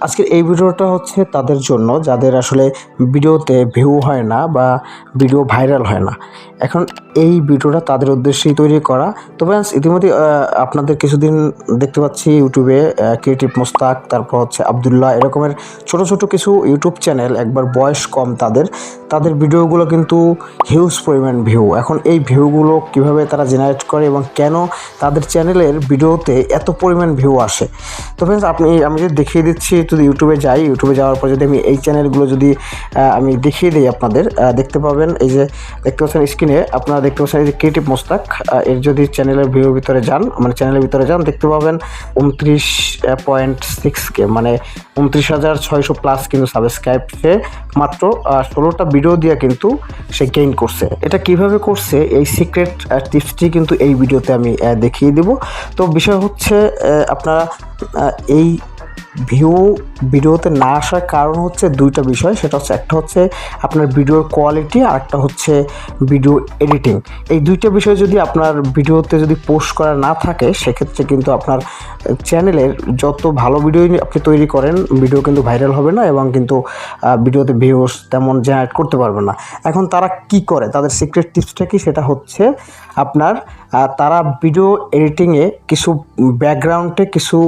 আজকের এই ভিডিওটা হচ্ছে তাদের জন্য, যাদের আসলে ভিডিওতে ভিউ হয় না বা ভিডিও ভাইরাল হয় না। এখন এই ভিডিওটা তাদের উদ্দেশ্যেই তৈরি করা। তো ফ্রেন্ডস ইতিমধ্যে আপনাদের কিছুদিন দেখতে পাচ্ছি ইউটিউবে ক্রিয়েটিভ মোস্তাক তারপর হচ্ছে আবদুল্লাহ, এরকমের ছোট ছোট কিছু ইউটিউব চ্যানেল একবার বয়স কম তাদের। তাদের ভিডিওগুলো কিন্তু হিউজ পরিমাণ ভিউ এখন এই ভিউগুলো কীভাবে তারা জেনারেট করে এবং কেন তাদের চ্যানেলের ভিডিওতে এত পরিমাণ ভিউ আসে? তো ফ্রেন্ডস আপনি, আমি যদি দেখিয়ে দিচ্ছি, যদি ইউটিউবে যাই, ইউটিউবে যাওয়ার পর যদি আমি এই চ্যানেলগুলো যদি আমি দেখিয়ে দিই আপনাদের দেখতে পাবেন এই যে, দেখতে পাচ্ছেন স্ক্রিনে আপনারা দেখতে পাচ্ছেন এই যে ক্রিয়েটিভ মোস্তাক এর যদি চ্যানেলের ভিউর ভিতরে যান মানে চ্যানেলের ভিতরে যান, দেখতে পাবেন উনত্রিশ পয়েন্ট সিক্স কে মানে উনত্রিশ হাজার ছয়শো প্লাস কিন্তু সাবস্ক্রাইব সে মাত্র ষোলোটা ভিডিও দিয়ে কিন্তু সে গেইন করছে। এটা কীভাবে করছে? এই সিক্রেট টিপসটি কিন্তু এই ভিডিওতে আমি দেখিয়ে দেব। তো বিষয় হচ্ছে আপনারা এই ভিউ ভিডিওতে না আসার কারণ হচ্ছে দুইটা বিষয়। সেটা হচ্ছে একটা হচ্ছে আপনার ভিডিওর কোয়ালিটি আর একটা হচ্ছে ভিডিও এডিটিং এই দুইটা বিষয় যদি আপনার ভিডিওতে যদি পোস্ট করা না থাকে, সেক্ষেত্রে কিন্তু আপনার চ্যানেলের যত ভালো ভিডিও আপনি তৈরি করেন ভিডিও কিন্তু ভাইরাল হবে না এবং কিন্তু ভিডিওতে ভিউস তেমন জেনারেট করতে পারবে না। এখন তারা কি করে? তাদের সিক্রেট টিপসটা কি? সেটা হচ্ছে আপনার তারা ভিডিও এডিটিংয়ে কিছু ব্যাকগ্রাউন্ডে কিছু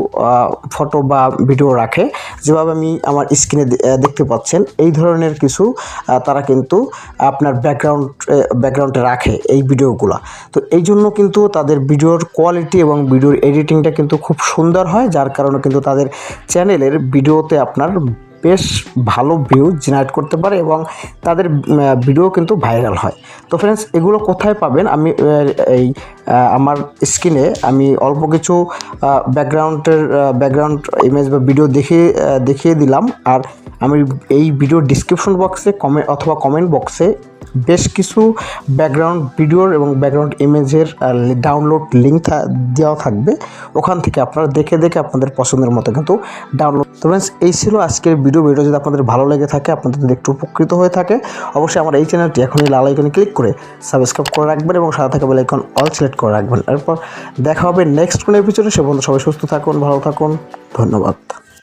ফটো বা ভিডিও রাখে। যেভাবে আমি আমার স্ক্রিনে দেখতে পাচ্ছেন, এই ধরনের কিছু তারা কিন্তু আপনার ব্যাকগ্রাউন্ড ব্যাকগ্রাউন্ডে রাখে এই ভিডিওগুলো তো এই জন্য কিন্তু তাদের ভিডিওর কোয়ালিটি এবং ভিডিওর এডিটিংটা কিন্তু খুব সুন্দর হয়, যার কারণে কিন্তু তাদের চ্যানেলের ভিডিওতে আপনার বেশ ভালো ভিউ জেনারেট করতে পারে এবং তাদের ভিডিও কিন্তু ভাইরাল হয়। তো ফ্রেন্ডস এগুলো কোথায় পাবেন? আমি এই আমার স্ক্রিনে আমি অল্প কিছু ব্যাকগ্রাউন্ডের ব্যাকগ্রাউন্ড ইমেজ বা ভিডিও দেখিয়ে দেখিয়ে দিলাম। আর আমি এই ভিডিও ডিসক্রিপশন বক্সে কমেন্ট অথবা কমেন্ট বক্সে বেশ কিছু ব্যাকগ্রাউন্ড ভিডিওর এবং ব্যাকগ্রাউন্ড ইমেজের ডাউনলোড লিঙ্ক থা দেওয়া থাকবে। ওখান থেকে আপনারা দেখে দেখে আপনাদের পছন্দের মতো কিন্তু ডাউনলোড তো ফ্রেন্ডস এই ছিল আজকের ভিডিও ভিডিও যদি আপনাদের ভালো লেগে থাকে, আপনাদের যদি একটু উপকৃত হয়ে থাকে, অবশ্যই আমার এই চ্যানেলটি এখনই লাল আইকনে ক্লিক করে সাবস্ক্রাইব করে রাখবেন এবং সাথে থাকা বেল অল করে রাখবেন। এরপর দেখা হবে নেক্সট কোনো এপিসোডে সে বন্ধু সবাই সুস্থ থাকুন, ভালো থাকুন, ধন্যবাদ।